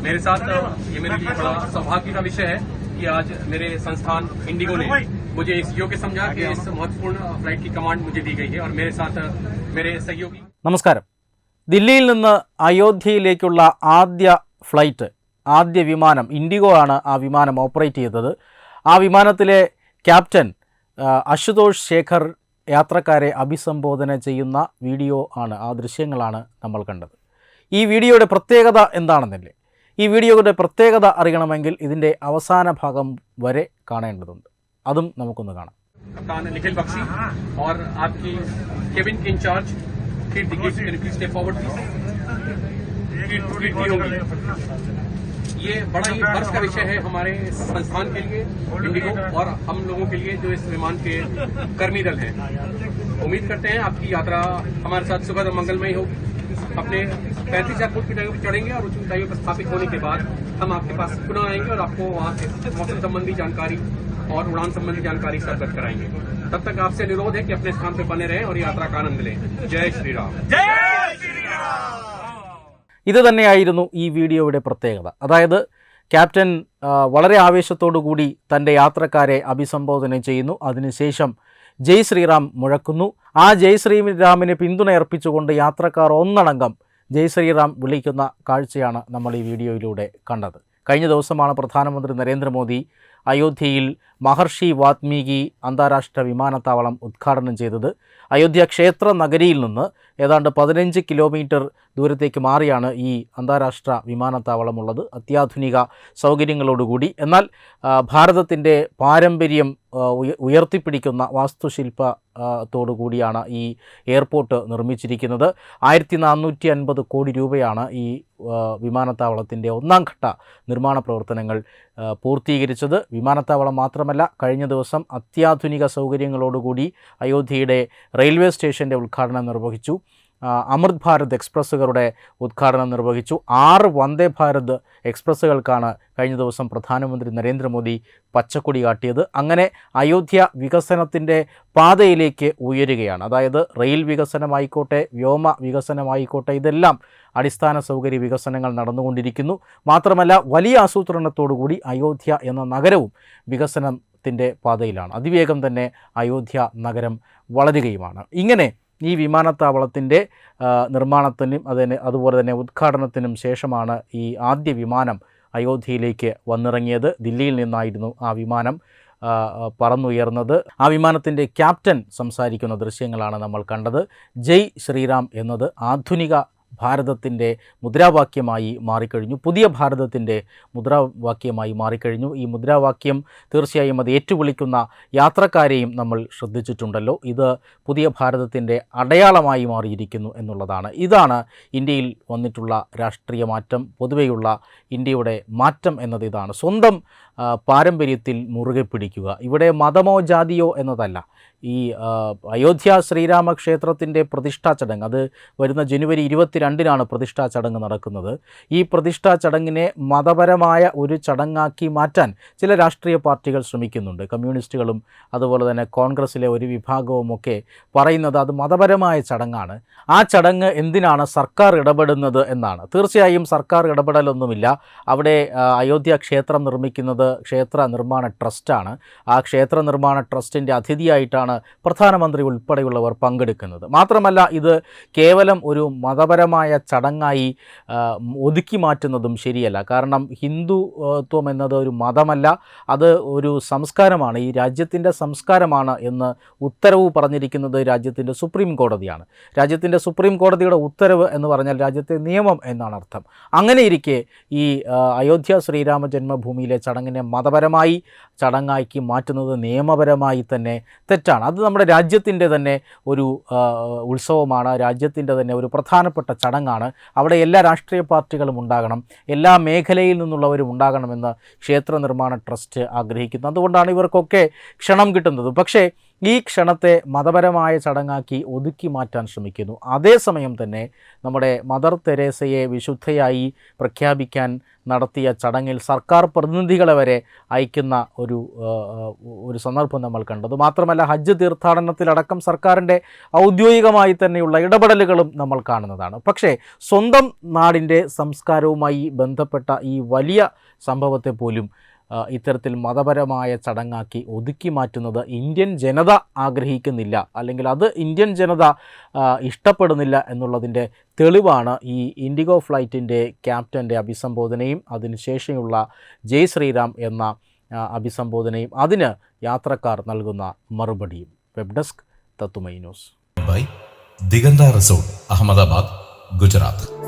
मेरे साथ ये मेरे लिए बड़ा सौभाग्य का विषय है कि आज मेरे संस्थान इंडिगो ने मुझे इस योग्य समझा कि इस महत्वपूर्ण फ्लाइट की कमांड मुझे दी गई है और मेरे साथ मेरे सहयोगी നമസ്കാരം ദില്ലിയിൽ നിന്ന് അയോധ്യയിലേക്കുള്ള ആദ്യ ഫ്ലൈറ്റ് ആദ്യ വിമാനം ഇൻഡിഗോ ആണ് ആ വിമാനം ഓപ്പറേറ്റ് ചെയ്തത് ആ വിമാനത്തിലെ ക്യാപ്റ്റൻ ആ, അശുതോഷ് ശേഖർ യാത്രക്കാരെ അഭിസംബോധന ചെയ്യുന്ന വീഡിയോ ആണ് ആ ദൃശ്യങ്ങളാണ് നമ്മൾ കണ്ടത് ഈ വീഡിയോയുടെ പ്രത്യേകത എന്താണെന്നല്ലേ ഈ വീഡിയോയുടെ പ്രത്യേകത അറിയണമെങ്കിൽ ഇതിൻ്റെ അവസാന ഭാഗം വരെ കാണേണ്ടതുണ്ട് അതും നമുക്കൊന്ന് കാണാം कप्तान निखिल बख्शी और आपकी केबिन के in charge Kirti Kirti can you please step forward please Kirti Kirti होगी ये बड़ा ही वर्ष का विषय है हमारे संस्थान के लिए इंडिगो और हम लोगों के लिए जो इस विमान के कर्मी दल हैं उम्मीद करते हैं आपकी यात्रा हमारे साथ सुखद और मंगलमय होगी अपने पैंतीस हजार फुट की ऊंचाइयों पर चढ़ेंगे और उच्च ऊंचाइयों पर स्थापित होने के बाद हम आपके पास पुनः आएंगे और आपको वहाँ से मौसम संबंधी जानकारी और उड़ान संबंधी जानकारी से अवगत कराएंगे तब तक आपसे अनुरोध है कि अपने स्थान पर बने रहें और यात्रा का आनंद लें जय श्री राम ഇത് തന്നെയായിരുന്നു ഈ വീഡിയോയുടെ പ്രത്യേകത അതായത് ക്യാപ്റ്റൻ ആ, വളരെ ആവേശത്തോടു കൂടി തൻ്റെ യാത്രക്കാരെ അഭിസംബോധന ചെയ്യുന്നു അതിനുശേഷം ജയ് ശ്രീറാം മുഴക്കുന്നു ആ ജയ് ശ്രീറാമിന് പിന്തുണ അർപ്പിച്ചുകൊണ്ട് യാത്രക്കാർ ഒന്നടങ്കം ജയ് ശ്രീറാം വിളിക്കുന്ന കാഴ്ചയാണ് നമ്മൾ ഈ വീഡിയോയിലൂടെ കണ്ടത്. കഴിഞ്ഞ ദിവസമാണ് പ്രധാനമന്ത്രി നരേന്ദ്രമോദി അയോധ്യയിൽ മഹർഷി വാത്മീകി അന്താരാഷ്ട്ര വിമാനത്താവളം ഉദ്ഘാടനം ചെയ്തത്. അയോധ്യ ക്ഷേത്ര നഗരിയിൽ നിന്ന് ഏതാണ്ട് പതിനഞ്ച് കിലോമീറ്റർ ദൂരത്തേക്ക് മാറിയാണ് ഈ അന്താരാഷ്ട്ര വിമാനത്താവളമുള്ളത്. അത്യാധുനിക സൗകര്യങ്ങളോടുകൂടി. എന്നാൽ ഭാരതത്തിന്റെ പാരമ്പര്യം ഉയർത്തിപ്പിടിക്കുന്ന വാസ്തുശില്പത്തോടുകൂടിയാണ് കൂടിയാണ് ഈ എയർപോർട്ട് നിർമ്മിച്ചിരിക്കുന്നത്. ആയിരത്തി നാനൂറ്റി അൻപത് കോടി രൂപയാണ് ഈ വിമാനത്താവളത്തിന്റെ ഒന്നാം ഘട്ട നിർമ്മാണ പ്രവർത്തനങ്ങൾ പൂർത്തീകരിച്ചത്. വിമാനത്താവളം മാത്രമല്ല കഴിഞ്ഞ ദിവസം അത്യാധുനിക സൗകര്യങ്ങളോടുകൂടി അയോധ്യയുടെ റെയിൽവേ സ്റ്റേഷന്റെ ഉദ്ഘാടനം നിർവഹിച്ചു. അമൃത് ഭാരത് എക്സ്പ്രസ്സുകളുടെ ഉദ്ഘാടനം നിർവഹിച്ചു. ആറ് വന്ദേ ഭാരത് എക്സ്പ്രസ്സുകൾക്കാണ് കഴിഞ്ഞ ദിവസം പ്രധാനമന്ത്രി നരേന്ദ്രമോദി പച്ചക്കൊടി കാട്ടിയത്. അങ്ങനെ അയോധ്യ വികസനത്തിന്റെ പാതയിലേക്ക് ഉയരുകയാണ്. അതായത് റെയിൽ വികസനമായിക്കോട്ടെ വ്യോമ വികസനമായിക്കോട്ടെ ഇതെല്ലാം അടിസ്ഥാന സൗകര്യ വികസനങ്ങൾ നടന്നുകൊണ്ടിരിക്കുന്നു. മാത്രമല്ല വലിയ ആസൂത്രണത്തോടുകൂടി അയോധ്യ എന്ന നഗരവും വികസനത്തിന്റെ പാതയിലാണ്. അതിവേഗം തന്നെ അയോധ്യ നഗരം വളരുകയുമാണ്. ഇങ്ങനെ ഈ വിമാനത്താവളത്തിന്റെ നിർമ്മാണത്തിനും അതിന് അതുപോലെ തന്നെ ഉദ്ഘാടനത്തിനും ശേഷമാണ് ഈ ആദ്യ വിമാനം അയോധ്യയിലേക്ക് വന്നിറങ്ങിയത്. ദില്ലിയിൽ നിന്നായിരുന്നു ആ വിമാനം പറന്നുയർന്നത്. ആ വിമാനത്തിന്റെ ക്യാപ്റ്റൻ സംസാരിക്കുന്ന ദൃശ്യങ്ങളാണ് നമ്മൾ കണ്ടത്. ജയ് ശ്രീറാം എന്നത് ആധുനിക ഭാരതത്തിന്റെ മുദ്രാവാക്യമായി മാറിക്കഴിഞ്ഞു. പുതിയ ഭാരതത്തിന്റെ മുദ്രാവാക്യമായി മാറിക്കഴിഞ്ഞു. ഈ മുദ്രാവാക്യം തീർച്ചയായും അത് ഏറ്റുവിളിക്കുന്ന യാത്രക്കാരെയും നമ്മൾ ശ്രദ്ധിച്ചിട്ടുണ്ടല്ലോ. ഇത് പുതിയ ഭാരതത്തിന്റെ അടയാളമായി മാറിയിരിക്കുന്നു എന്നുള്ളതാണ്. ഇതാണ് ഇന്ത്യയിൽ വന്നിട്ടുള്ള രാഷ്ട്രീയ മാറ്റം പൊതുവെയുള്ള ഇന്ത്യയുടെ മാറ്റം എന്നത് ഇതാണ്. സ്വന്തം പാരമ്പര്യത്തിൽ മുറുകെ പിടിക്കുക. ഇവിടെ മതമോ ജാതിയോ എന്നതല്ല. ഈ അയോധ്യ ശ്രീരാമ ക്ഷേത്രത്തിന്റെ പ്രതിഷ്ഠാ ചടങ്ങ് അത് വരുന്ന ജനുവരി ഇരുപത്തിരണ്ടിനാണ് പ്രതിഷ്ഠാ ചടങ്ങ് നടക്കുന്നത്. ഈ പ്രതിഷ്ഠാ ചടങ്ങിനെ മതപരമായ ഒരു ചടങ്ങാക്കി മാറ്റാൻ ചില രാഷ്ട്രീയ പാർട്ടികൾ ശ്രമിക്കുന്നുണ്ട്. കമ്മ്യൂണിസ്റ്റുകളും അതുപോലെ തന്നെ കോൺഗ്രസ്സിലെ ഒരു വിഭാഗവും ഒക്കെ പറയുന്നത് അത് മതപരമായ ചടങ്ങാണ്. ആ ചടങ്ങ് എന്തിനാണ് സർക്കാർ ഇടപെടുന്നത് എന്നാണ്. തീർച്ചയായും സർക്കാർ ഇടപെടലൊന്നുമില്ല. അവിടെ അയോധ്യ ക്ഷേത്രം നിർമ്മിക്കുന്നത് ക്ഷേത്ര നിർമ്മാണ ട്രസ്റ്റാണ്. ആ ക്ഷേത്ര നിർമ്മാണ ട്രസ്റ്റിന്റെ അതിഥിയായിട്ടാണ് പ്രധാനമന്ത്രി ഉൾപ്പെടെയുള്ളവർ പങ്കെടുക്കുന്നത്. മാത്രമല്ല ഇത് കേവലം ഒരു മതപരമായ ചടങ്ങായി ഒതുക്കി മാറ്റുന്നതും ശരിയല്ല. കാരണം ഹിന്ദുത്വം എന്നത് ഒരു മതമല്ല അത് ഒരു സംസ്കാരമാണ്. ഈ രാജ്യത്തിന്റെ സംസ്കാരമാണ് എന്ന് ഉത്തരവ് പറഞ്ഞിരിക്കുന്നത് രാജ്യത്തിന്റെ സുപ്രീം കോടതിയാണ്. രാജ്യത്തിന്റെ സുപ്രീം കോടതിയുടെ ഉത്തരവ് എന്ന് പറഞ്ഞാൽ രാജ്യത്തെ നിയമം എന്നാണ് അർത്ഥം. അങ്ങനെ ഇരിക്കെ ഈ അയോധ്യ ശ്രീരാമ ജന്മഭൂമിയിലെ ചടങ്ങിനെ മതപരമായി ചടങ്ങാക്കി മാറ്റുന്നത് നിയമപരമായി തന്നെ തെറ്റാണ്. അത് നമ്മുടെ രാജ്യത്തിന്റെ തന്നെ ഒരു ഉത്സവമാണ്. രാജ്യത്തിന്റെ തന്നെ ഒരു പ്രധാനപ്പെട്ട ചടങ്ങാണ്. അവിടെ എല്ലാ രാഷ്ട്രീയ പാർട്ടികളും ഉണ്ടാകണം. എല്ലാ മേഖലയിൽ നിന്നുള്ളവരും ഉണ്ടാകണമെന്ന് ക്ഷേത്ര നിർമ്മാണ ട്രസ്റ്റ് ആഗ്രഹിക്കുന്നു. അതുകൊണ്ടാണ് ഇവർക്കൊക്കെ ക്ഷണം കിട്ടുന്നത്. പക്ഷേ ഈ ക്ഷണത്തെ മതപരമായ ചടങ്ങാക്കി ഒതുക്കി മാറ്റാൻ ശ്രമിക്കുന്നു. അതേസമയം തന്നെ നമ്മുടെ മദർ തെരേസയെ വിശുദ്ധയായി പ്രഖ്യാപിക്കാൻ നടത്തിയ ചടങ്ങിൽ സർക്കാർ പ്രതിനിധികളെ വരെ അയക്കുന്ന ഒരു ഒരു സന്ദർഭം നമ്മൾ കണ്ടത്. മാത്രമല്ല ഹജ്ജ് തീർത്ഥാടനത്തിലടക്കം സർക്കാരിന്റെ ഔദ്യോഗികമായി തന്നെയുള്ള ഇടപെടലുകളും നമ്മൾ കാണുന്നതാണ്. പക്ഷേ സ്വന്തം നാടിന്റെ സംസ്കാരവുമായി ബന്ധപ്പെട്ട ഈ വലിയ സംഭവത്തെ പോലും ഇത്തരത്തിൽ മതപരമായ ചടങ്ങാക്കി ഒതുക്കി മാറ്റുന്നത് ഇന്ത്യൻ ജനത ആഗ്രഹിക്കുന്നില്ല. അല്ലെങ്കിൽ അത് ഇന്ത്യൻ ജനത ഇഷ്ടപ്പെടുന്നില്ല എന്നുള്ളതിന്റെ തെളിവാണ് ഈ ഇൻഡിഗോ ഫ്ലൈറ്റിന്റെ ക്യാപ്റ്റന്റെ അഭിസംബോധനയും അതിനുശേഷമുള്ള ജയ് ശ്രീറാം എന്ന അഭിസംബോധനയും അതിന് യാത്രക്കാർ നൽകുന്ന മറുപടിയും. വെബ് ഡെസ്ക് തത്തുമൈ ന്യൂസ്. ദിഗന്ത റിസോർട്ട് അഹമ്മദാബാദ് ഗുജറാത്ത്.